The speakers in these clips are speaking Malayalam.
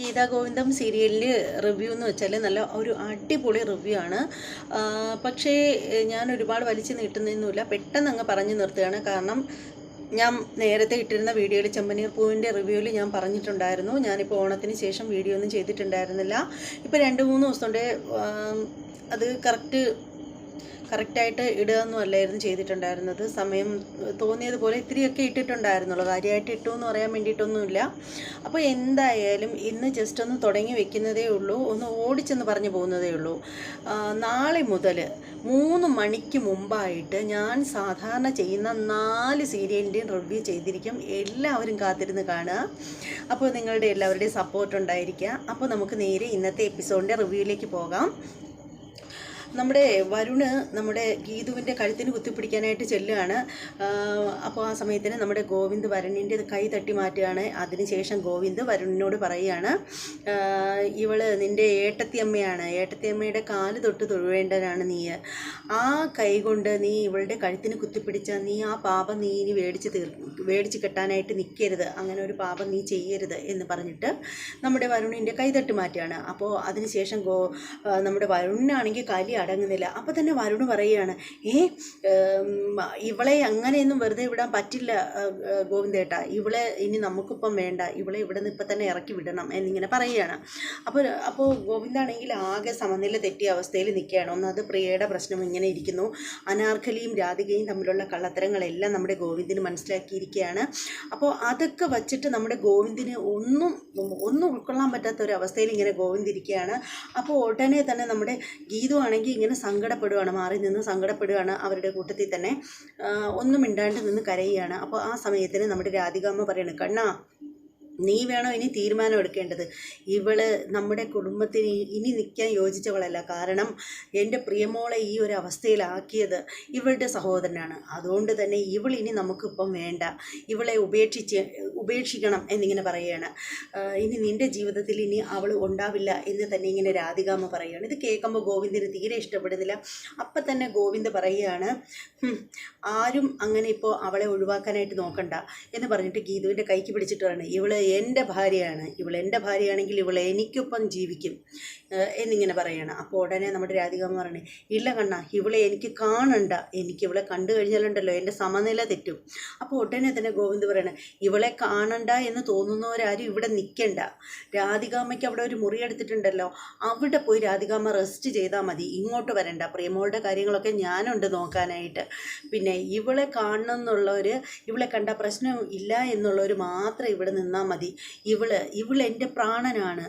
ഗീതാ ഗോവിന്ദം സീരിയലിൽ റിവ്യൂ എന്ന് വെച്ചാൽ നല്ല ഒരു അടിപൊളി റിവ്യൂ ആണ്. പക്ഷേ ഞാൻ ഒരുപാട് വലിച്ചു നീട്ടുന്നൊന്നുമില്ല. പെട്ടെന്ന് അങ്ങ് പറഞ്ഞു നിർത്തുകയാണ്. കാരണം ഞാൻ നേരത്തെ ഇട്ടിരുന്ന വീഡിയോയിൽ ചെമ്പനീർ പൂവിന്റെ റിവ്യൂവിൽ ഞാൻ പറഞ്ഞിട്ടുണ്ടായിരുന്നു. ഞാനിപ്പോൾ ഓണത്തിന് ശേഷം വീഡിയോ ഒന്നും ചെയ്തിട്ടുണ്ടായിരുന്നില്ല. ഇപ്പോൾ രണ്ട് മൂന്ന് ദിവസം കൊണ്ട് അത് കറക്റ്റ് കറക്റ്റായിട്ട് ഇടുകയൊന്നും അല്ലായിരുന്നു ചെയ്തിട്ടുണ്ടായിരുന്നത്. സമയം തോന്നിയതുപോലെ ഇത്തിരിയൊക്കെ ഇട്ടിട്ടുണ്ടായിരുന്നുള്ളൂ. കാര്യമായിട്ട് ഇട്ടു എന്ന് പറയാൻ വേണ്ടിയിട്ടൊന്നുമില്ല. അപ്പോൾ എന്തായാലും ഇന്ന് ജസ്റ്റ് ഒന്ന് തുടങ്ങി വെക്കുന്നതേ ഉള്ളൂ. ഒന്ന് ഓടിച്ചെന്ന് പറഞ്ഞു പോകുന്നതേ ഉള്ളൂ. നാളെ മുതൽ മൂന്ന് മണിക്ക് മുമ്പായിട്ട് ഞാൻ സാധാരണ ചെയ്യുന്ന നാല് സീരിയലിന്റെയും റിവ്യൂ ചെയ്തിരിക്കും. എല്ലാവരും കാത്തിരുന്ന് കാണുക. അപ്പോൾ നിങ്ങളുടെ എല്ലാവരുടെയും സപ്പോർട്ട് ഉണ്ടായിരിക്കുക. അപ്പോൾ നമുക്ക് നേരെ ഇന്നത്തെ എപ്പിസോഡിന്റെ റിവ്യൂയിലേക്ക് പോകാം. നമ്മുടെ വരുണ് നമ്മുടെ ഗീതുവിന്റെ കഴുത്തിന് കുത്തിപ്പിടിക്കാനായിട്ട് ചെല്ലുകയാണ്. അപ്പോൾ ആ സമയത്തിന് നമ്മുടെ ഗോവിന്ദ് വരുണിന്റെ കൈ തട്ടി മാറ്റുകയാണ്. അതിനുശേഷം ഗോവിന്ദ് വരുണിനോട് പറയുകയാണ് ഇവൾ നിന്റെ ഏട്ടത്തിയമ്മയാണ്. ഏട്ടത്തിയമ്മയുടെ കാൽ തൊട്ട് തൊഴുവേണ്ടതാണ് നീ. ആ കൈ കൊണ്ട് നീ ഇവളുടെ കഴുത്തിന് കുത്തിപ്പിടിച്ച നീ ആ പാപം നീ ഇനി മേടിച്ച് തീർ മേടിച്ച് കെട്ടാനായിട്ട് നിൽക്കരുത് അങ്ങനെ ഒരു പാപം നീ ചെയ്യരുത് എന്ന് പറഞ്ഞിട്ട് നമ്മുടെ വരുണിന്റെ കൈ തട്ടി മാറ്റുകയാണ്. അപ്പോൾ അതിനുശേഷം ഗോ നമ്മുടെ വരുണിനാണെങ്കിൽ കലി അടങ്ങുന്നില്ല. അപ്പോൾ തന്നെ വരുണ് പറയുകയാണ് ഏ ഇവളെ അങ്ങനെയൊന്നും വെറുതെ വിടാൻ പറ്റില്ല ഗോവിന്ദേട്ട ഇവളെ ഇനി നമുക്കിപ്പം വേണ്ട. ഇവളെ ഇവിടെ നിന്ന് ഇപ്പം തന്നെ ഇറക്കി വിടണം എന്നിങ്ങനെ പറയുകയാണ്. അപ്പോൾ അപ്പോൾ ഗോവിന്ദാണെങ്കിൽ ആകെ സമനില തെറ്റിയ അവസ്ഥയിൽ നിൽക്കുകയാണ്. ഒന്നത് പ്രിയയുടെ പ്രശ്നം ഇങ്ങനെ ഇരിക്കുന്നു. അനാർക്കലിയും രാധികയും തമ്മിലുള്ള കള്ളത്തരങ്ങളെല്ലാം നമ്മുടെ ഗോവിന്ദിന് മനസ്സിലാക്കിയിരിക്കുകയാണ്. അപ്പോൾ അതൊക്കെ വച്ചിട്ട് നമ്മുടെ ഗോവിന്ദിന് ഒന്നും ഒന്നും ഉൾക്കൊള്ളാൻ പറ്റാത്ത ഒരു അവസ്ഥയിൽ ഇങ്ങനെ ഗോവിന്ദ് ഇരിക്കുകയാണ്. അപ്പോൾ ഉടനെ തന്നെ നമ്മുടെ ഗീതു ആണെങ്കിൽ ഇങ്ങനെ സങ്കടപ്പെടുകയാണ് മാറി നിന്ന് സങ്കടപ്പെടുകയാണ് അവരുടെ കൂട്ടത്തിൽ തന്നെ ഒന്നും മിണ്ടാണ്ട് നിന്ന് കരയുകയാണ്. അപ്പോൾ ആ സമയത്തിന് നമ്മുടെ രാധികാമ്മ പറയണം കണ്ണാ നീ വേണോ ഇനി തീരുമാനം എടുക്കേണ്ടത്? ഇവൾ നമ്മുടെ കുടുംബത്തിന് ഇനി നിൽക്കാൻ യോജിച്ചവളല്ല. കാരണം എന്റെ പ്രിയമോളെ ഈ ഒരു അവസ്ഥയിലാക്കിയത് ഇവളുടെ സഹോദരനാണ്. അതുകൊണ്ട് തന്നെ ഇവൾ ഇനി നമുക്കിപ്പം വേണ്ട. ഇവളെ ഉപേക്ഷിച്ച് ഉപേക്ഷിക്കണം എന്നിങ്ങനെ പറയുകയാണ്. ഇനി നിന്റെ ജീവിതത്തിൽ ഇനി അവൾ ഉണ്ടാവില്ല എന്ന് തന്നെ ഇങ്ങനെ രാധികാമ്മ പറയുകയാണ്. ഇത് കേൾക്കുമ്പോൾ ഗോവിന്ദിന് തീരെ ഇഷ്ടപ്പെടുന്നില്ല. അപ്പം തന്നെ ഗോവിന്ദ് പറയുകയാണ് ആരും അങ്ങനെ ഇപ്പോൾ അവളെ ഒഴിവാക്കാനായിട്ട് നോക്കണ്ട എന്ന് പറഞ്ഞിട്ട് ഗീതുവിന്റെ കൈക്ക് പിടിച്ചിട്ട് പറയണം. എന്റെ ഭാര്യയാണ്. ഇവൾ എന്റെ ഭാര്യയാണെങ്കിൽ ഇവൾ എനിക്കൊപ്പം ജീവിക്കും. എന്നിങ്ങനെ പറയണം. അപ്പോൾ ഉടനെ നമ്മുടെ രാധികാമ്മ പറയണേ ഇല്ല കണ്ണ ഇവളെ എനിക്ക് കാണണ്ട. എനിക്ക് ഇവളെ കണ്ടു കഴിഞ്ഞാലുണ്ടല്ലോ എന്റെ സമനില തെറ്റും. അപ്പോൾ ഉടനെ തന്നെ ഗോവിന്ദ് പറയണേ ഇവളെ കാണണ്ട എന്ന് തോന്നുന്നവരാരും ഇവിടെ നിൽക്കണ്ട രാധികാമ്മയ്ക്ക് അവിടെ ഒരു മുറി എടുത്തിട്ടുണ്ടല്ലോ അവിടെ പോയി രാധികാമ്മ റെസ്റ്റ് ചെയ്താൽ മതി. ഇങ്ങോട്ട് വരണ്ട. പ്രേമോളുടെ കാര്യങ്ങളൊക്കെ ഞാനുണ്ട് നോക്കാനായിട്ട്. പിന്നെ ഇവളെ കാണണം എന്നുള്ളവർ ഇവളെ കണ്ട പ്രശ്നം ഇല്ല എന്നുള്ളവർ മാത്രം ഇവിടെ നിന്നാൽ മതി. ഇവൾ ഇവൾ പ്രാണനാണ്.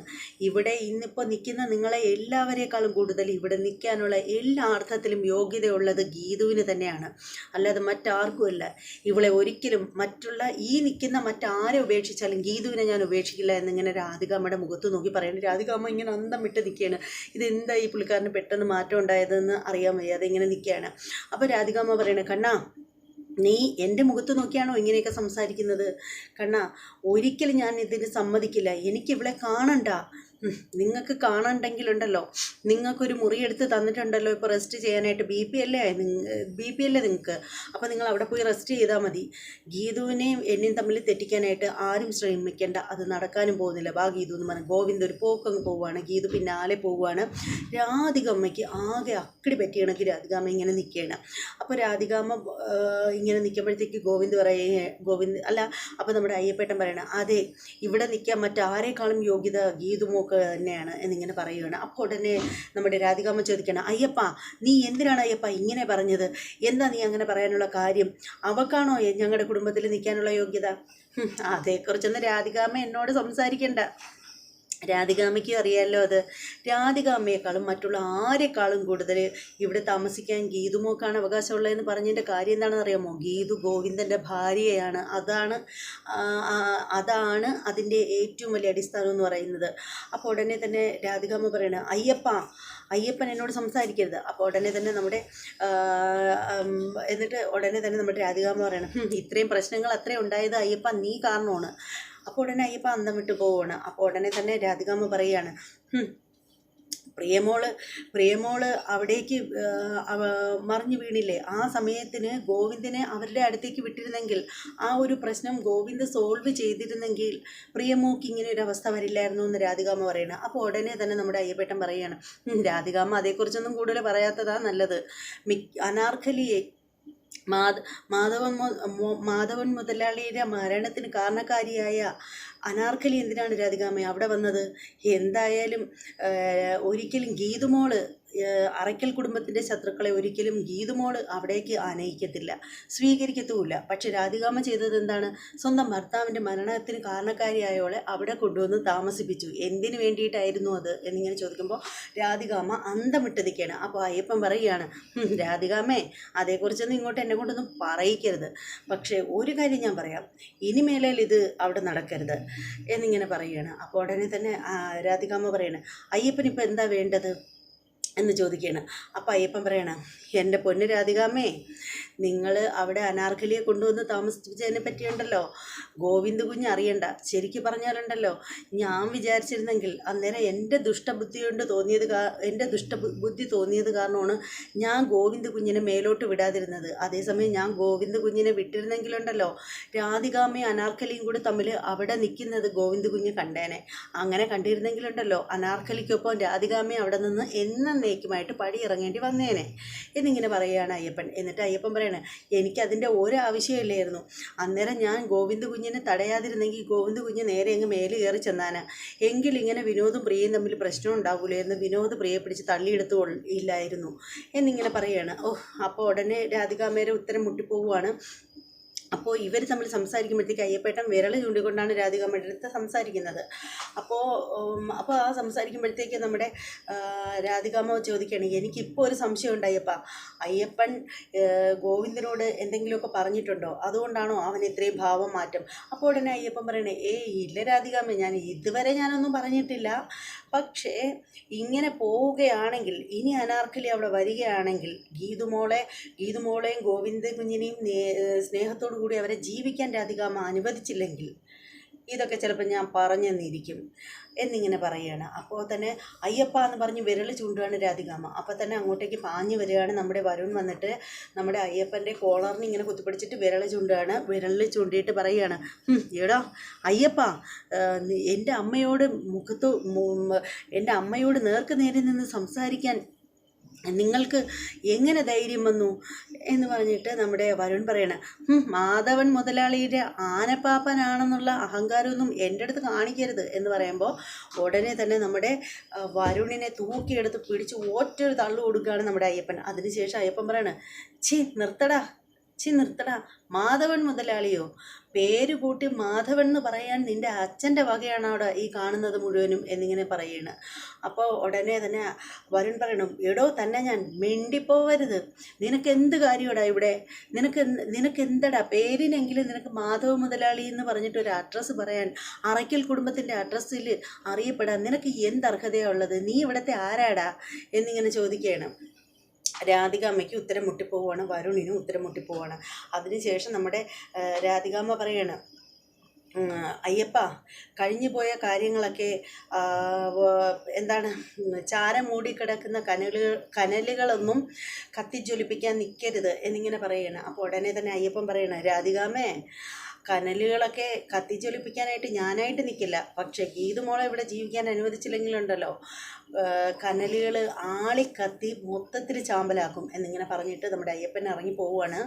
ഇവിടെ ഇന്നിപ്പോൾ നിൽക്കുന്ന നിങ്ങളെ എല്ലാവരേക്കാളും കൂടുതൽ ഇവിടെ നിൽക്കാനുള്ള എല്ലാ അർത്ഥത്തിലും യോഗ്യതയുള്ളത് ഗീതുവിന് തന്നെയാണ്. അല്ലാതെ മറ്റാർക്കുമല്ല. ഇവളെ ഒരിക്കലും മറ്റുള്ള ഈ നിൽക്കുന്ന മറ്റാരെ ഉപേക്ഷിച്ചാലും ഗീതുവിനെ ഞാൻ ഉപേക്ഷിക്കില്ല എന്നിങ്ങനെ രാധികാമ്മയുടെ മുഖത്ത് നോക്കി പറയുന്നത് രാധികാമ്മ ഇങ്ങനെ അന്തം വിട്ട് നിൽക്കുകയാണ്. ഇതെന്താ ഈ പുള്ളിക്കാരന് പെട്ടെന്ന് മാറ്റം ഉണ്ടായതെന്ന് അറിയാൻ വയ്യാതെ ഇങ്ങനെ നിൽക്കുകയാണ്. അപ്പോൾ രാധികാമ്മ പറയണേ കണ്ണാ നീ എന്റെ മുഖത്ത് നോക്കിയാണോ ഇങ്ങനെയൊക്കെ സംസാരിക്കുന്നത്? കണ്ണ ഒരിക്കലും ഞാൻ ഇതിന് സമ്മതിക്കില്ല. എനിക്കിവിടെ കാണണ്ട. നിങ്ങൾക്ക് കാണണ്ടെങ്കിലുണ്ടല്ലോ. നിങ്ങൾക്കൊരു മുറിയെടുത്ത് തന്നിട്ടുണ്ടല്ലോ ഇപ്പോൾ റെസ്റ്റ് ചെയ്യാനായിട്ട്. ബി പി അല്ലേ ബി പി അല്ലേ നിങ്ങൾക്ക് അപ്പോൾ നിങ്ങൾ അവിടെ പോയി റെസ്റ്റ് ചെയ്താൽ മതി. ഗീതുവിനെയും എന്നെയും തമ്മിൽ തെറ്റിക്കാനായിട്ട് ആരും ശ്രമിക്കേണ്ട. അത് നടക്കാനും പോകുന്നില്ല. ബാ ഗീതു എന്ന് പറഞ്ഞാൽ ഗോവിന്ദ് ഒരു പോക്കങ്ങ് പോവുകയാണ് ഗീതു പിന്നാലെ പോവുകയാണ് രാധികമ്മയ്ക്ക് ആകെ അക്കടി പറ്റിയാണെങ്കിൽ രാധികാമ്മ ഇങ്ങനെ നിൽക്കുകയാണ് അപ്പോൾ രാധികാമ്മ ഇങ്ങനെ നിൽക്കുമ്പോഴത്തേക്ക് ഗോവിന്ദ് പറയേ ഗോവിന്ദ് അല്ല അപ്പോൾ നമ്മുടെ അയ്യപ്പേട്ടൻ പറയണം അതെ ഇവിടെ നിൽക്കാൻ മറ്റാരേക്കാളും യോഗ്യത ഗീതുമോക്ക് തന്നെയാണ് എന്നിങ്ങനെ പറയുകയാണ്. അപ്പോൾ ഉടനെ നമ്മുടെ രാധികാമ്മ ചോദിക്കണം അയ്യപ്പ നീ എന്തിനാണ് അയ്യപ്പ ഇങ്ങനെ പറഞ്ഞത്? എന്താ നീ അങ്ങനെ പറയാനുള്ള കാര്യം? അവക്കാണോ ഞങ്ങളുടെ കുടുംബത്തിൽ നിൽക്കാനുള്ള യോഗ്യത? അതേക്കുറിച്ചൊന്നും രാധികാമ്മ എന്നോട് സംസാരിക്കണ്ട. രാധികാമ്മയ്ക്ക് അറിയാമല്ലോ അത്. രാധികാമ്മയെക്കാളും മറ്റുള്ള ആരെക്കാളും കൂടുതൽ ഇവിടെ താമസിക്കാൻ ഗീതുമോക്കാണ് അവകാശമുള്ളതെന്ന് പറഞ്ഞതിന്റെ കാര്യം എന്താണെന്ന് അറിയാമോ ഗീതു ഗോവിന്ദന്റെ ഭാര്യയാണ്. അതാണ് അതാണ് അതിന്റെ ഏറ്റവും വലിയ അടിസ്ഥാനം എന്ന് പറയുന്നത്. അപ്പോൾ ഉടനെ തന്നെ രാധികാമ്മ പറയണ അയ്യപ്പ അയ്യപ്പൻ എന്നോട് സംസാരിക്കരുത്. അപ്പോൾ ഉടനെ തന്നെ നമ്മുടെ എന്നിട്ട് ഉടനെ തന്നെ നമ്മുടെ രാധികാമ്മ പറയണം "ഹും, ഇത്രയും പ്രശ്നങ്ങൾ അത്രയും ഉണ്ടായത് അയ്യപ്പ നീ കാരണമാണ്. അപ്പോൾ ഉടനെ അയ്യപ്പ അന്തം വിട്ട് പോവാണ്. അപ്പോൾ ഉടനെ തന്നെ രാധികാമ്മ പറയുകയാണ് "ഹും, പ്രിയമോൾ പ്രിയമോൾ അവിടേക്ക് മറിഞ്ഞു വീണില്ലേ? ആ സമയത്തിന് ഗോവിന്ദനെ അവരുടെ അടുത്തേക്ക് വിട്ടിരുന്നെങ്കിൽ ആ ഒരു പ്രശ്നം ഗോവിന്ദ് സോൾവ് ചെയ്തിരുന്നെങ്കിൽ പ്രിയമോക്ക് ഇങ്ങനെ ഒരു അവസ്ഥ വരില്ലായിരുന്നു എന്ന് രാധികാമ്മ പറയണം. അപ്പോൾ ഉടനെ തന്നെ നമ്മുടെ അയ്യപ്പേട്ടൻ പറയുകയാണ് "ഉം, രാധികാമ്മ അതേക്കുറിച്ചൊന്നും കൂടുതൽ പറയാത്തതാണ് നല്ലത്. മിക് അനാർക്കലിയെ മാധ മാധവൻ മാധവൻ മുതലാളിയുടെ മരണത്തിന് കാരണക്കാരിയായ അനാർക്കലി എന്തിനാണ് രാധികാമ്മ അവിടെ വന്നത്? എന്തായാലും ഒരിക്കലും ഗീതുമോൾ ഏഹ്, അറയ്ക്കൽ കുടുംബത്തിന്റെ ശത്രുക്കളെ ഒരിക്കലും ഗീതുമോൾ അവിടേക്ക് ആനയിക്കത്തില്ല സ്വീകരിക്കത്തുമില്ല. പക്ഷെ രാധികാമ്മ ചെയ്തത് എന്താണ്? സ്വന്തം ഭർത്താവിന്റെ മരണത്തിന് കാരണക്കാരിയായവളെ അവിടെ കൊണ്ടുവന്ന് താമസിപ്പിച്ചു. എന്തിനു വേണ്ടിയിട്ടായിരുന്നു അത്? എന്നിങ്ങനെ ചോദിക്കുമ്പോൾ രാധികാമ്മ അന്തമിട്ട് നിൽക്കുകയാണ്. അപ്പോൾ അയ്യപ്പൻ പറയുകയാണ് രാധികാമേ അതേക്കുറിച്ചൊന്നും ഇങ്ങോട്ട് എന്നെ കൊണ്ടൊന്നും പറയിക്കരുത്. പക്ഷേ ഒരു കാര്യം ഞാൻ പറയാം ഇനിമേലേൽ ഇത് അവിടെ നടക്കരുത്. എന്നിങ്ങനെ പറയുകയാണ്. അപ്പോൾ ഉടനെ തന്നെ രാധികാമ പറയണേ അയ്യപ്പൻ ഇപ്പം എന്താ വേണ്ടത്? എന്ന് ചോദിക്കുകയാണ്. അപ്പോൾ അയ്യപ്പൻ പറയണം എന്റെ പൊന്ന് രാധികാമ്മേ നിങ്ങൾ അവിടെ അനാർക്കലിയെ കൊണ്ടുവന്ന് താമസിപ്പിച്ചതിനെ പറ്റിയുണ്ടല്ലോ. ഗോവിന്ദ് കുഞ്ഞ് അറിയണ്ട. ശരിക്ക് പറഞ്ഞാലുണ്ടല്ലോ. ഞാൻ വിചാരിച്ചിരുന്നെങ്കിൽ അന്നേരം എന്റെ ദുഷ്ടബുദ്ധി കൊണ്ട് തോന്നിയത് എന്റെ ദുഷ്ടബുദ്ധി തോന്നിയത് കാരണമാണ് ഞാൻ ഗോവിന്ദ് കുഞ്ഞിനെ മേലോട്ട് വിടാതിരുന്നത്. അതേസമയം ഞാൻ ഗോവിന്ദ് കുഞ്ഞിനെ വിട്ടിരുന്നെങ്കിലുണ്ടല്ലോ. രാധികാമ്മയും അനാർക്കലിയും കൂടെ തമ്മിൽ അവിടെ നിൽക്കുന്നത് ഗോവിന്ദ് കുഞ്ഞ് കണ്ടേനെ. അങ്ങനെ കണ്ടിരുന്നെങ്കിലുണ്ടല്ലോ അനാർക്കലിക്കൊപ്പം രാധികാമ്മയും അവിടെ നിന്ന് എന്നേക്കുമായിട്ട് പടി ഇറങ്ങേണ്ടി വന്നേനെ. എന്നിങ്ങനെ പറയുകയാണ് അയ്യപ്പൻ. എന്നിട്ട് അയ്യപ്പൻ പറയണേ എനിക്കതിന്റെ ഒരു ആവശ്യമില്ലായിരുന്നു. അന്നേരം ഞാൻ ഗോവിന്ദ് കുഞ്ഞിനെ തടയാതിരുന്നെങ്കിൽ ഗോവിന്ദ് കുഞ്ഞ് നേരെ അങ്ങ് മേലെ കയറി ചെന്നാന്. എങ്കിൽ ഇങ്ങനെ വിനോദും പ്രിയയും തമ്മിൽ പ്രശ്നം ഉണ്ടാവൂലായിരുന്നു. വിനോദ് പ്രിയെ പിടിച്ച് തള്ളിയെടുത്തു ഇല്ലായിരുന്നു. എന്നിങ്ങനെ പറയുകയാണ് ഓഹ് അപ്പോൾ ഉടനെ രാധികാമേരെ ഉത്തരം മുട്ടിപ്പോവുകയാണ് അപ്പോൾ ഇവർ തമ്മിൽ സംസാരിക്കുമ്പോഴത്തേക്ക് അയ്യപ്പേട്ടൻ വിരൽ ചൂണ്ടിക്കൊണ്ടാണ് രാധിക അടുത്ത് സംസാരിക്കുന്നത്. അപ്പോൾ അപ്പോൾ ആ സംസാരിക്കുമ്പോഴത്തേക്ക് നമ്മുടെ രാധികാമ ചോദിക്കുകയാണ് എനിക്കിപ്പോൾ ഒരു സംശയം ഉണ്ട് അയ്യപ്പ. അയ്യപ്പൻ ഗോവിന്ദനോട് എന്തെങ്കിലുമൊക്കെ പറഞ്ഞിട്ടുണ്ടോ? അതുകൊണ്ടാണോ അവൻ ഇത്രയും ഭാവം മാറ്റം? അപ്പോൾ ഉടനെ അയ്യപ്പൻ പറയണേ ഏയ് ഇല്ല രാധികാമ്മ ഞാൻ ഇതുവരെ ഞാനൊന്നും പറഞ്ഞിട്ടില്ല. പക്ഷേ ഇങ്ങനെ പോവുകയാണെങ്കിൽ ഇനി അനാർക്കലി അവിടെ വരികയാണെങ്കിൽ ഗീതുമോളെ ഗീതുമോളെയും ഗോവിന്ദ കുഞ്ഞിനെയും സ്നേഹത്തോടു കൂടി അവരെ ജീവിക്കാൻ രാധികാമ്മ അനുവദിച്ചില്ലെങ്കിൽ ഇതൊക്കെ ചിലപ്പോൾ ഞാൻ പറഞ്ഞെന്നിരിക്കും. എന്നിങ്ങനെ പറയുകയാണ് അപ്പോൾ തന്നെ അയ്യപ്പ എന്ന് പറഞ്ഞ് വിരൽ ചൂണ്ടുകയാണ് രാധികാമ അപ്പോൾ തന്നെ അങ്ങോട്ടേക്ക് പാഞ്ഞു വരികയാണ് നമ്മുടെ വരുൺ വന്നിട്ട് നമ്മുടെ അയ്യപ്പന്റെ കോളറിന് ഇങ്ങനെ കുത്തിപ്പിടിച്ചിട്ട് വിരൽ ചൂണ്ടുകയാണ് വിരലിൽ ചൂണ്ടിയിട്ട് പറയുകയാണ് എടോ അയ്യപ്പ എന്റെ അമ്മയോട് മുഖത്ത് എന്റെ അമ്മയോട് നേർക്ക് നേരെ നിന്ന് സംസാരിക്കാൻ നിങ്ങൾക്ക് എങ്ങനെ ധൈര്യം വന്നു? എന്ന് പറഞ്ഞിട്ട് നമ്മുടെ വരുൺ പറയണ മാധവൻ മുതലാളിയുടെ ആനപ്പാപ്പനാണെന്നുള്ള അഹങ്കാരമൊന്നും എന്റെ അടുത്ത് കാണിക്കരുത്. എന്ന് പറയുമ്പോൾ ഉടനെ തന്നെ നമ്മുടെ വരുണിനെ തൂക്കിയെടുത്ത് പിടിച്ച് ഒറ്റൊരു തള്ളു കൊടുക്കുകയാണ് നമ്മുടെ അയ്യപ്പൻ. അതിനുശേഷം അയ്യപ്പൻ പറയണ ചീ നിർത്തടാ. ഛി നിർത്തടാ. മാധവൻ മുതലാളിയോ? പേര് കൂട്ടി മാധവൻ എന്ന് പറയാൻ നിന്റെ അച്ഛന്റെ വകയാണ് അവിടെ ഈ കാണുന്നത് മുഴുവനും എന്നിങ്ങനെ പറയണ്. അപ്പോൾ ഉടനെ തന്നെ വരുൺ പറയണം എടോ തന്നെ ഞാൻ മിണ്ടിപ്പോവരുത്. നിനക്ക് എന്ത് കാര്യമടാ ഇവിടെ? നിനക്ക് നിനക്ക് എന്തടാ? പേരിനെങ്കിലും നിനക്ക് മാധവ മുതലാളി എന്ന് പറഞ്ഞിട്ട് ഒരു അഡ്രസ്സ് പറയാൻ അറയ്ക്കൽ കുടുംബത്തിന്റെ അഡ്രസ്സിൽ അറിയപ്പെടാൻ നിനക്ക് എന്ത് അർഹതയാണ് ഉള്ളത്? നീ ഇവിടുത്തെ ആരാടാ? എന്നിങ്ങനെ ചോദിക്കുകയാണ്. രാധികാമ്മയ്ക്ക് ഉത്തരം മുട്ടിപ്പോവാണ് വരുണിനും ഉത്തരം മുട്ടിപ്പോവാണ് അതിനുശേഷം നമ്മുടെ രാധിക രാധികാമ്മ പറയാണ് അയ്യപ്പ കഴിഞ്ഞു പോയ കാര്യങ്ങളൊക്കെ എന്താണ് ചാര മൂടിക്കിടക്കുന്ന കനലുകൾ കനലുകളൊന്നും കത്തിജ്വലിപ്പിക്കാൻ നിൽക്കരുത് എന്നിങ്ങനെ പറയണം. അപ്പോൾ ഉടനെ തന്നെ അയ്യപ്പൻ പറയണം രാധികാമ്മേ കനലുകളൊക്കെ കത്തിജ്വലിപ്പിക്കാനായിട്ട് ഞാനായിട്ട് നിൽക്കില്ല പക്ഷേ ഗീതുമോളെ ഇവിടെ ജീവിക്കാൻ അനുവദിച്ചില്ലെങ്കിലുണ്ടല്ലോ. കനലുകൾ ആളിക്കത്തി മൊത്തത്തിൽ ചാമ്പലാക്കും എന്നിങ്ങനെ പറഞ്ഞിട്ട് നമ്മുടെ അയ്യപ്പൻ ഇറങ്ങി പോവുകയാണ്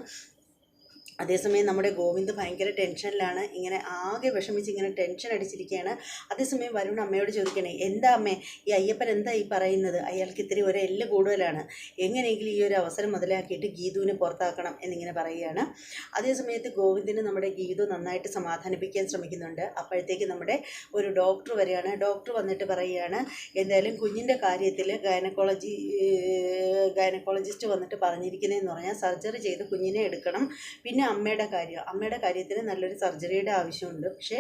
അതേസമയം നമ്മുടെ ഗോവിന്ദ് ഭയങ്കര ടെൻഷനിലാണ്. ഇങ്ങനെ ആകെ വിഷമിച്ച് ഇങ്ങനെ ടെൻഷൻ അടിച്ചിരിക്കുകയാണ്. അതേസമയം വരുൺ അമ്മയോട് ചോദിക്കണേ എന്താ അമ്മേ ഈ അയ്യപ്പൻ എന്താ ഈ പറയുന്നത്? അയാൾക്ക് ഇത്തിരി ഒരു എല്ല് കൂടുതലാണ്. എങ്ങനെയെങ്കിലും ഈ ഒരു അവസരം മുതലാക്കിയിട്ട് ഗീതുവിനെ പുറത്താക്കണം എന്നിങ്ങനെ പറയുകയാണ്. അതേസമയത്ത് ഗോവിന്ദിന് നമ്മുടെ ഗീതു നന്നായിട്ട് സമാധാനിപ്പിക്കാൻ ശ്രമിക്കുന്നുണ്ട്. അപ്പോഴത്തേക്ക് നമ്മുടെ ഒരു ഡോക്ടർ വരികയാണ്. ഡോക്ടർ വന്നിട്ട് പറയുകയാണ് എന്തായാലും കുഞ്ഞിന്റെ കാര്യത്തിൽ ഗൈനക്കോളജി ഗൈനക്കോളജിസ്റ്റ് വന്നിട്ട് പറഞ്ഞിരിക്കുന്നതെന്ന് പറഞ്ഞാൽ സർജറി ചെയ്ത് കുഞ്ഞിനെ എടുക്കണം. പിന്നെ അമ്മയുടെ കാര്യം. അമ്മയുടെ കാര്യത്തിന് നല്ലൊരു സർജറിയുടെ ആവശ്യമുണ്ട്. പക്ഷേ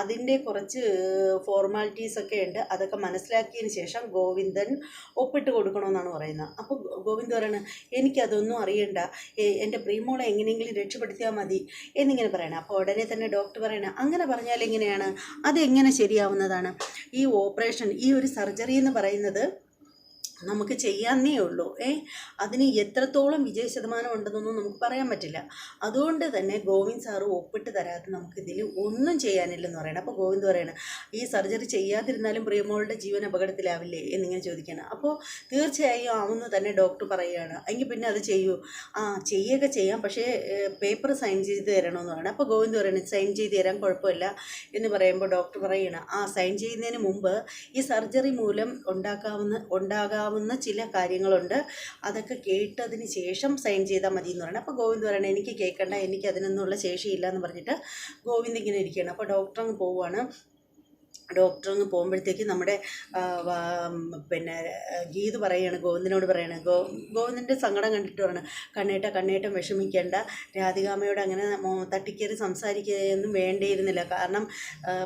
അതിന്റെ കുറച്ച് ഫോർമാലിറ്റീസ് ഒക്കെ ഉണ്ട്. അതൊക്കെ മനസ്സിലാക്കിയതിന് ശേഷം ഗോവിന്ദൻ ഒപ്പിട്ട് കൊടുക്കണമെന്നാണ് പറയുന്നത്. അപ്പോൾ ഗോവിന്ദ് പറയണത് എനിക്കതൊന്നും അറിയണ്ട. എന്റെ പ്രീമോളെ എങ്ങനെയെങ്കിലും രക്ഷപ്പെടുത്തിയാൽ മതി എന്നിങ്ങനെ പറയണം. അപ്പോൾ ഉടനെ തന്നെ ഡോക്ടർ പറയണം അങ്ങനെ പറഞ്ഞാൽ എങ്ങനെയാണ്? അതെങ്ങനെ ശരിയാവുന്നതാണ്? ഈ ഓപ്പറേഷൻ ഈ ഒരു സർജറി എന്ന് പറയുന്നത് നമുക്ക് ചെയ്യാന്നേ ഉള്ളൂ. ഏ? അതിന് എത്രത്തോളം വിജയ ശതമാനം ഉണ്ടെന്നൊന്നും നമുക്ക് പറയാൻ പറ്റില്ല. അതുകൊണ്ട് തന്നെ ഗോവിന്ദ് സാറ് ഒപ്പിട്ട് തരാതെ നമുക്കിതിൽ ഒന്നും ചെയ്യാനില്ലെന്ന് പറയണം. അപ്പോൾ ഗോവിന്ദ് പറയണം ഈ സർജറി ചെയ്യാതിരുന്നാലും പ്രിയമോളുടെ ജീവൻ അപകടത്തിലാവില്ലേ? എന്നിങ്ങനെ ചോദിക്കണം അപ്പോൾ തീർച്ചയായും ആവുമെന്ന് തന്നെ ഡോക്ടർ പറയുകയാണ്. എങ്കിൽ പിന്നെ അത് ചെയ്യൂ. ആ ചെയ്യുകയൊക്കെ ചെയ്യാം. പക്ഷേ പേപ്പർ സൈൻ ചെയ്ത് തരണമെന്ന് പറയണം. അപ്പോൾ ഗോവിന്ദ് പറയണം സൈൻ ചെയ്ത് തരാൻ കുഴപ്പമില്ല എന്ന് പറയുമ്പോൾ ഡോക്ടർ പറയണം ആ സൈൻ ചെയ്യുന്നതിന് മുമ്പ് ഈ സർജറി മൂലം ഉണ്ടാക്കാവുന്ന ഉണ്ടാകാവുന്ന ചില കാര്യങ്ങളുണ്ട്. അതൊക്കെ കേട്ടതിന് ശേഷം സൈൻ ചെയ്താൽ മതി എന്ന് പറയണം. അപ്പോൾ ഗോവിന്ദ് പറയണം എനിക്ക് കേൾക്കണ്ട എനിക്ക് അതിനൊന്നുള്ള ശേഷിയില്ല എന്ന് പറഞ്ഞിട്ട് ഗോവിന്ദ് ഇങ്ങനെ ഇരിക്കുകയാണ്. അപ്പോൾ ഡോക്ടർ അങ്ങ് പോവുകയാണ് അങ്ങ് പോകുമ്പോഴത്തേക്ക് നമ്മുടെ പിന്നെ ഗീത് പറയാണ് ഗോവിന്ദനോട് പറയാണ് ഗോ ഗോവിന്ദന്റെ സങ്കടം കണ്ടിട്ട് പറയണം കണ്ണേട്ട കണ്ണേട്ടം വിഷമിക്കേണ്ട രാധികാമ്മയോട് അങ്ങനെ തട്ടിക്കേറി സംസാരിക്കുകയൊന്നും വേണ്ടിയിരുന്നില്ല. കാരണം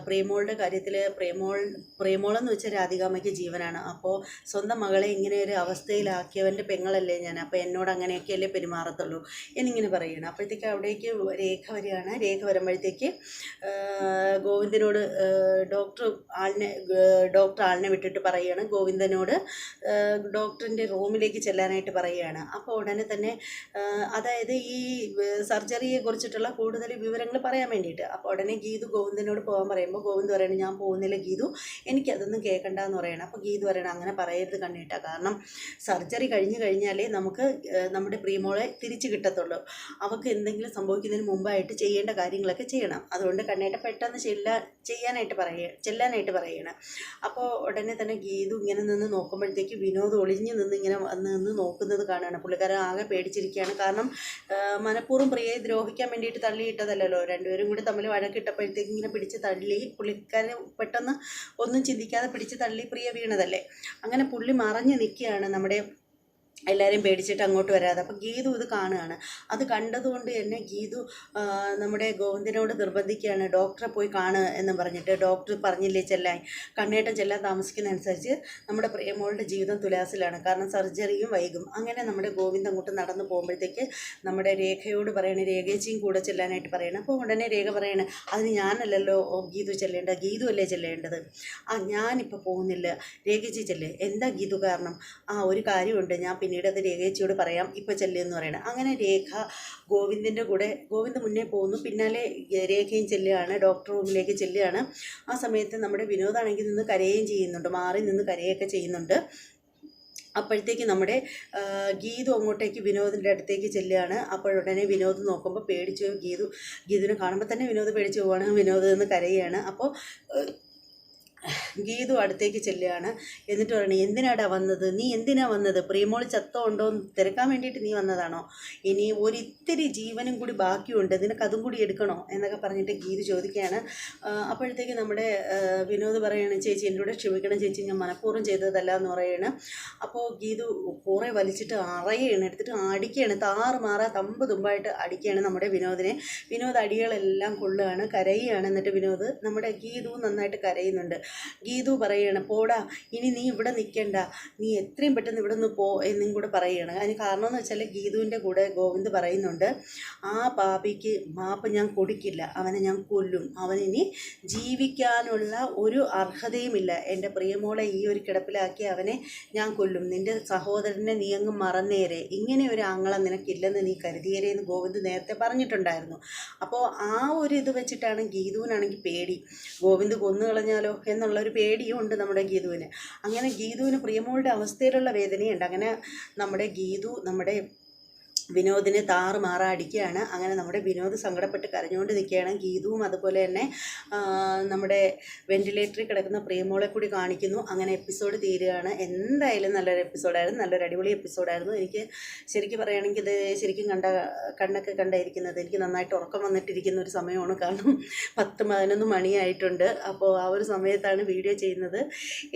പ്രേമോളുടെ കാര്യത്തിൽ പ്രേമോൾ പ്രേമോളെന്ന് വെച്ചാൽ രാധികാമ്മയ്ക്ക് ജീവനാണ്. അപ്പോൾ സ്വന്തം മകളെ ഇങ്ങനെ ഒരു അവസ്ഥയിലാക്കിയവന്റെ പെങ്ങളല്ലേ ഞാൻ. അപ്പോൾ എന്നോട് അങ്ങനെയൊക്കെയല്ലേ പെരുമാറത്തുള്ളൂ. എന്നിങ്ങനെ പറയണം. അപ്പോഴത്തേക്ക് അവിടേക്ക് രേഖ വരികയാണ്. രേഖ വരുമ്പോഴത്തേക്ക് ഗോവിന്ദനോട് ഡോക്ടർ ആളിനെ ഡോക്ടർ ആളിനെ വിട്ടിട്ട് പറയുകയാണ്. ഗോവിന്ദനോട് ഡോക്ടറിന്റെ റൂമിലേക്ക് ചെല്ലാനായിട്ട് പറയുകയാണ്. അപ്പോൾ ഉടനെ തന്നെ അതായത് ഈ സർജറിയെ കുറിച്ചിട്ടുള്ള കൂടുതൽ വിവരങ്ങൾ പറയാൻ വേണ്ടിയിട്ട്. അപ്പോൾ ഉടനെ ഗീതു ഗോവിന്ദനോട് പോകാൻ പറയുമ്പോൾ ഗോവിന്ദ് പറയണം ഞാൻ പോകുന്നില്ല ഗീതു. എനിക്കതൊന്നും കേൾക്കണ്ട എന്ന് പറയണം. അപ്പോൾ ഗീതു പറയണം അങ്ങനെ പറയരുത് കണ്ണിട്ട. കാരണം സർജറി കഴിഞ്ഞ് കഴിഞ്ഞാലേ നമുക്ക് നമ്മുടെ പ്രിയമോളെ തിരിച്ചു കിട്ടത്തുള്ളൂ. അവൾക്ക് എന്തെങ്കിലും സംഭവിക്കുന്നതിന് മുമ്പായിട്ട് ചെയ്യേണ്ട കാര്യങ്ങളൊക്കെ ചെയ്യണം. അതുകൊണ്ട് കണ്ണേട്ട പെട്ടെന്ന് ചെല്ലാ ചെയ്യാനായിട്ട് പറയുക ചെല്ലാനായിട്ട് പറയുകയാണ് അപ്പോൾ ഉടനെ തന്നെ ഗീതു ഇങ്ങനെ നിന്ന് നോക്കുമ്പോഴത്തേക്ക് വിനോദ് ഒളിഞ്ഞു നിന്ന് ഇങ്ങനെ നിന്ന് നോക്കുന്നത് കാണുകയാണ്. പുള്ളിക്കാരൻ ആകെ പേടിച്ചിരിക്കുകയാണ്. കാരണം മനഃപൂർവം പ്രിയയെ ദ്രോഹിക്കാൻ വേണ്ടിയിട്ട് തള്ളിയിട്ടതല്ലല്ലോ. രണ്ടുപേരും കൂടി തമ്മിൽ വഴക്കിട്ടപ്പോഴത്തേക്ക് ഇങ്ങനെ പിടിച്ച് തള്ളി പുള്ളിക്കാരൻ പെട്ടെന്ന് ഒന്നും ചിന്തിക്കാതെ പിടിച്ച് തള്ളി പ്രിയ വീണതല്ലേ? അങ്ങനെ പുള്ളി മറഞ്ഞു നിൽക്കുകയാണ് നമ്മുടെ എല്ലാവരെയും പേടിച്ചിട്ട് അങ്ങോട്ട് വരാതെ. അപ്പോൾ ഗീതു ഇത് കാണുകയാണ്. അത് കണ്ടതുകൊണ്ട് തന്നെ ഗീതു നമ്മുടെ ഗോവിന്ദനോട് നിർബന്ധിക്കുകയാണ്. ഡോക്ടറെ പോയി കാണുക എന്ന് പറഞ്ഞിട്ട് ഡോക്ടർ പറഞ്ഞില്ലേ ചെല്ലാൻ? കണ്ണേട്ടം ചെല്ലാൻ താമസിക്കുന്നതനുസരിച്ച് നമ്മുടെ പ്രേമോളുടെ ജീവിതം തുലാസിലാണ്. കാരണം സർജറിയും വൈകും. അങ്ങനെ നമ്മുടെ ഗോവിന്ദ് അങ്ങോട്ട് നടന്നു പോകുമ്പോഴത്തേക്ക് നമ്മുടെ രേഖയോട് പറയണേ രേഖേച്ചിയും കൂടെ ചെല്ലാനായിട്ട് പറയണം. അപ്പോൾ ഉടനെ രേഖ പറയണേ അതിന് ഞാനല്ലല്ലോ ഗീതു ചെല്ലേണ്ടത്? ഗീതു അല്ലേ ചെല്ലേണ്ടത്? ആ ഞാനിപ്പോൾ പോകുന്നില്ല. രേഖേച്ചി ചെല്ലേ. എന്താ ഗീതു കാരണം? ആ ഒരു കാര്യമുണ്ട്. ഞാൻ പിന്നീട് അത് രേഖയച്ചിയോട് പറയാം ഇപ്പോൾ ചെല്ലുമെന്ന് പറയണം. അങ്ങനെ രേഖ ഗോവിന്ദിന്റെ കൂടെ ഗോവിന്ദ് മുന്നേ പോകുന്നു പിന്നാലെ രേഖയും ചെല്ലുകയാണ് ഡോക്ടർ റൂമിലേക്ക് ചെല്ലുകയാണ്. ആ സമയത്ത് നമ്മുടെ വിനോദാണെങ്കിൽ നിന്ന് കരയുകയും ചെയ്യുന്നുണ്ട് മാറി നിന്ന് കരയൊക്കെ ചെയ്യുന്നുണ്ട്. അപ്പോഴത്തേക്ക് നമ്മുടെ ഗീതു അങ്ങോട്ടേക്ക് വിനോദിന്റെ അടുത്തേക്ക് ചെല്ലുകയാണ്. അപ്പോഴുടനെ വിനോദ് നോക്കുമ്പോൾ പേടിച്ചു ഗീതു ഗീതുവിനെ കാണുമ്പോൾ തന്നെ വിനോദ് പേടിച്ചു പോവുകയാണ് വിനോദ് നിന്ന് കരയുകയാണ്. അപ്പോൾ ഗീതു അടുത്തേക്ക് ചെല്ലുകയാണ്. എന്നിട്ട് പറയണേ എന്തിനാടാ വന്നത്? നീ എന്തിനാ വന്നത്? പ്രിയമോൾ ചത്തോ ഉണ്ടോ എന്ന് തിരക്കാൻ വേണ്ടിയിട്ട് നീ വന്നതാണോ? ഇനി ഒരിത്തിരി ജീവനും കൂടി ബാക്കിയുണ്ട്. നിനക്ക് അതും കൂടി എടുക്കണോ? എന്നൊക്കെ പറഞ്ഞിട്ട് ഗീതു ചോദിക്കുകയാണ്. അപ്പോഴത്തേക്ക് നമ്മുടെ വിനോദ് പറയുകയാണ് ചേച്ചി എന്നോട് ക്ഷമിക്കണം ചേച്ചി. ഞാൻ മനഃപൂർവം ചെയ്തതല്ല എന്ന് പറയാണ്. അപ്പോൾ ഗീതു കുറേ വലിച്ചിട്ട് അറയാണ് എടുത്തിട്ട് അടിക്കുകയാണ്. താറ് മാറാ തമ്പ് തുമ്പായിട്ട് അടിക്കുകയാണ് നമ്മുടെ വിനോദിനെ. വിനോദ് അടികളെല്ലാം കൊള്ളുകയാണ് കരയുകയാണ്. എന്നിട്ട് വിനോദ് നമ്മുടെ ഗീതു നന്നായിട്ട് കരയുന്നുണ്ട്. ഗീതു പറയുകയാണ് പോടാ ഇനി നീ ഇവിടെ നിൽക്കണ്ട നീ എത്രയും പെട്ടെന്ന് ഇവിടെ നിന്ന് പോ എന്നും കൂടെ പറയുകയാണ് അതിന് കാരണം എന്ന് വെച്ചാൽ ഗീതുവിന്റെ കൂടെ ഗോവിന്ദ് പറയുന്നുണ്ട് ആ പാപിക്ക് മാപ്പ് ഞാൻ കൊടുക്കില്ല. അവനെ ഞാൻ കൊല്ലും. അവനിനി ജീവിക്കാനുള്ള ഒരു അർഹതയുമില്ല. എന്റെ പ്രിയമോളെ ഈ ഒരു കിടപ്പിലാക്കി അവനെ ഞാൻ കൊല്ലും. നിന്റെ സഹോദരനെ നീ അങ്ങ് മറന്നേരെ. ഇങ്ങനെ ഒരു ആംഗളം നിനക്കില്ലെന്ന് നീ കരുതിയേരെ എന്ന് ഗോവിന്ദ് നേരത്തെ പറഞ്ഞിട്ടുണ്ടായിരുന്നു. അപ്പോൾ ആ ഒരു ഇത് വെച്ചിട്ടാണ് ഗീതുവിനാണെങ്കിൽ പേടി. ഗോവിന്ദ് കൊന്നു കളഞ്ഞാലോ എന്നുള്ള ഒരു പേടിയും ഉണ്ട് നമ്മുടെ ഗീതുവിന്. അങ്ങനെ ഗീതുവിന് പ്രിയമോളുടെ അവസ്ഥയിലുള്ള വേദനയുണ്ട്. അങ്ങനെ നമ്മുടെ ഗീതു നമ്മുടെ വിനോദിനെ താറ് മാറാ അങ്ങനെ നമ്മുടെ വിനോദ് സങ്കടപ്പെട്ട് കരഞ്ഞുകൊണ്ട് നിൽക്കുകയാണ്. ഗീതുവും അതുപോലെ തന്നെ നമ്മുടെ വെന്റിലേറ്ററിൽ കിടക്കുന്ന പ്രിയമോളെ കൂടി കാണിക്കുന്നു. അങ്ങനെ എപ്പിസോഡ് തീരുകയാണ്. എന്തായാലും നല്ലൊരു എപ്പിസോഡായിരുന്നു. നല്ലൊരു അടിപൊളി എപ്പിസോഡായിരുന്നു. എനിക്ക് ശരിക്കും പറയുകയാണെങ്കിൽ ഇത് ശരിക്കും കണ്ട കണ്ണൊക്കെ കണ്ടായിരിക്കുന്നത് എനിക്ക് നന്നായിട്ട് ഉറക്കം വന്നിട്ടിരിക്കുന്ന ഒരു സമയമാണ്. കാരണം പത്ത് പതിനൊന്ന് മണിയായിട്ടുണ്ട്. അപ്പോൾ ആ ഒരു സമയത്താണ് വീഡിയോ ചെയ്യുന്നത്.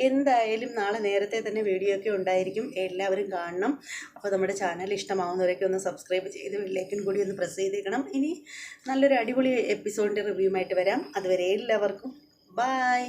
എന്തായാലും നാളെ നേരത്തെ തന്നെ വീഡിയോ ഒക്കെ ഉണ്ടായിരിക്കും. എല്ലാവരും കാണണം. അപ്പോൾ നമ്മുടെ ചാനൽ ഇഷ്ടമാവുന്നവരൊക്കെ ഒന്ന് സബ്സ്ക്രൈബ് ചെയ്ത് ബെല്ലൈക്കൻ കൂടി ഒന്ന് പ്രസ് ചെയ്തേക്കണം. ഇനി നല്ലൊരു അടിപൊളി എപ്പിസോഡിന്റെ റിവ്യൂമായിട്ട് വരാം. അതുവരെ എല്ലാവർക്കും ബായ്